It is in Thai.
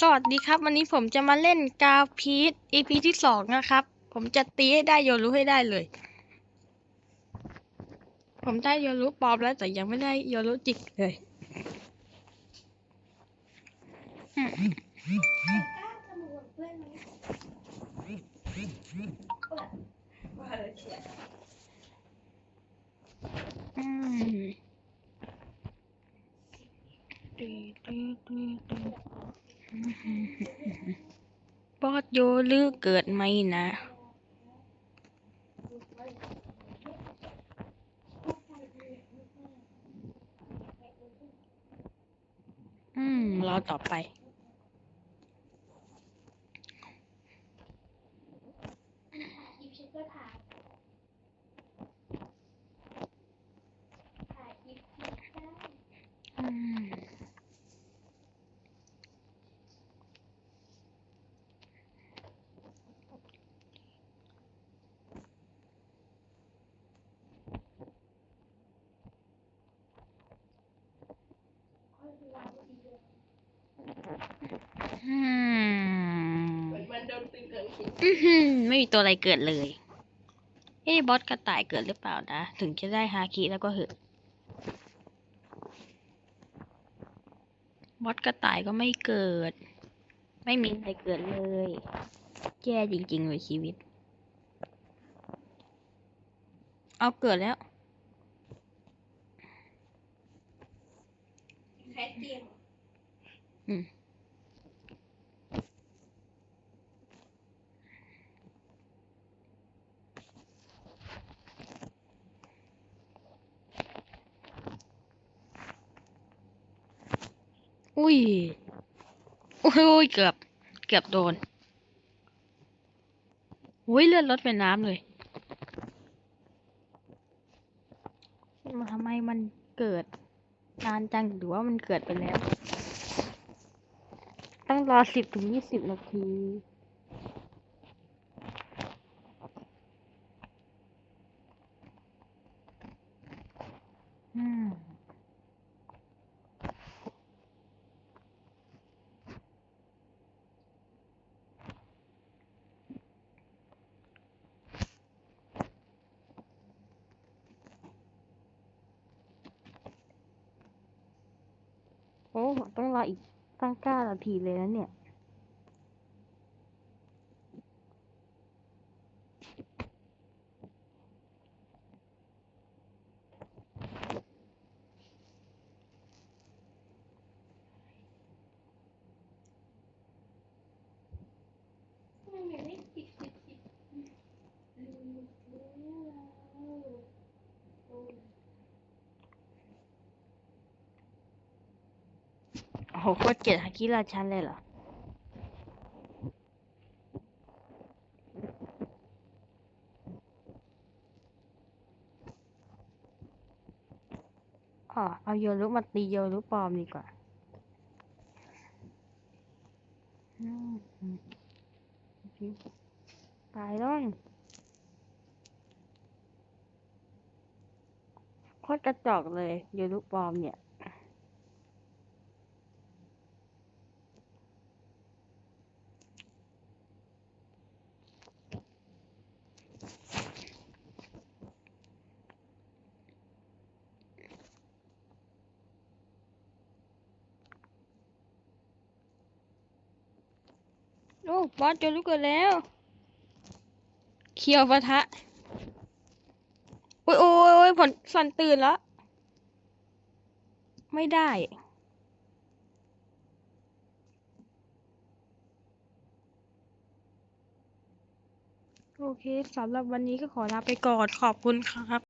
สวัสดีครับ วันนี้ผมจะมาเล่นกาวพีท EP ที่สองนะครับ ผมจะตีให้ได้โยรู้ให้ได้เลย ผมได้โยรู้ปลอมแล้วแต่ยังไม่ได้โยรู้จิกเลยอืมอืมตีตีตีตีบอส โยลือเกิดไหมนะอืมรอต่อไป คลิปฉันก็ถ่ายถ่ายคลิปคลิปได้ อืม ค่อยดูแลดีเลย อืม เหมือนมันโดนตึงเกินคิด อื้อหือ ไม่มีตัวอะไรเกิดเลย เอ้บอสกระต่ายเกิดหรือเปล่านะ ถึงจะได้ฮาคิแล้วก็เหอะบอสกระต่ายก็ไม่เกิด ไม่มีอะไรเกิดเลยแย่จริงๆเลยชีวิต เอาเกิดแล้วแคสเกม อุ้ยอ้ยโอ้ยเกือบ เกือบโดนอุ้ยเลือดลดเป็นน้ำเลยมาทำไมมันเกิดนานจังหรือว่ามันเกิดไปแล้ว ต้องรอสิบถึงยี่สิบนาทีอืม โอ้ ต้องรออีกตั้งเก้านาทีเลยนะเนี่ย มันยังไม่ติดติดติดลืมลืมแล้วโอ้ย โหโคตรเกลียดฮาคิราชันเลยเหรอ อ๋อ เอาโยรุมาตีโยรุปลอมดีกว่าตายแล้วโคตรกระจอกเลยโยรุปลอมเนี่ย อ้บอสโจลุกเกิดแล้ว เคียวปะทะ โอ้ยโอ้ยโอ้ยผลสันตื่นแล้ว ไม่ได้ โอเคสำหรับวันนี้ก็ขอลาไปก่อน ขอบคุณครับ